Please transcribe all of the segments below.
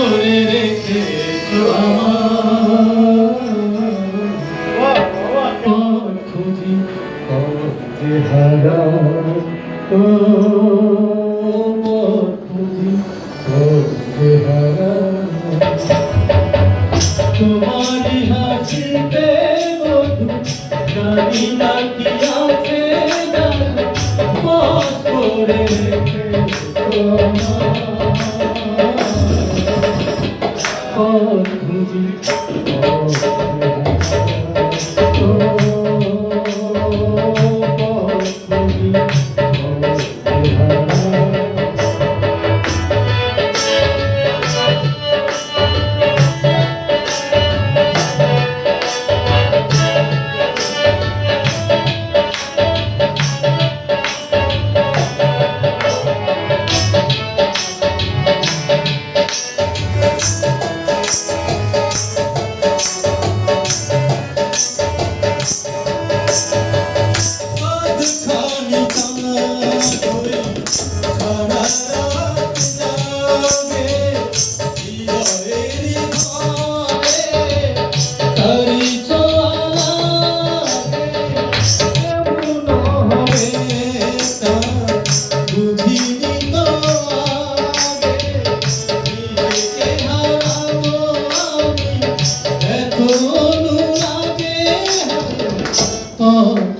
করে রেখে খুঁজি হারা তোমারি হাসিতে মধু জানি না কি খুঁজি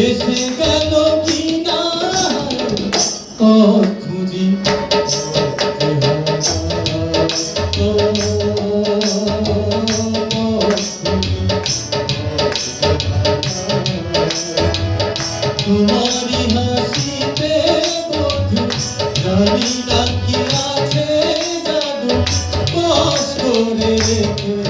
এসে গেল কিনা? খুঁজি। তোমারি হাসিতে মধু জানি না কি আছে জাদু। করে রেখে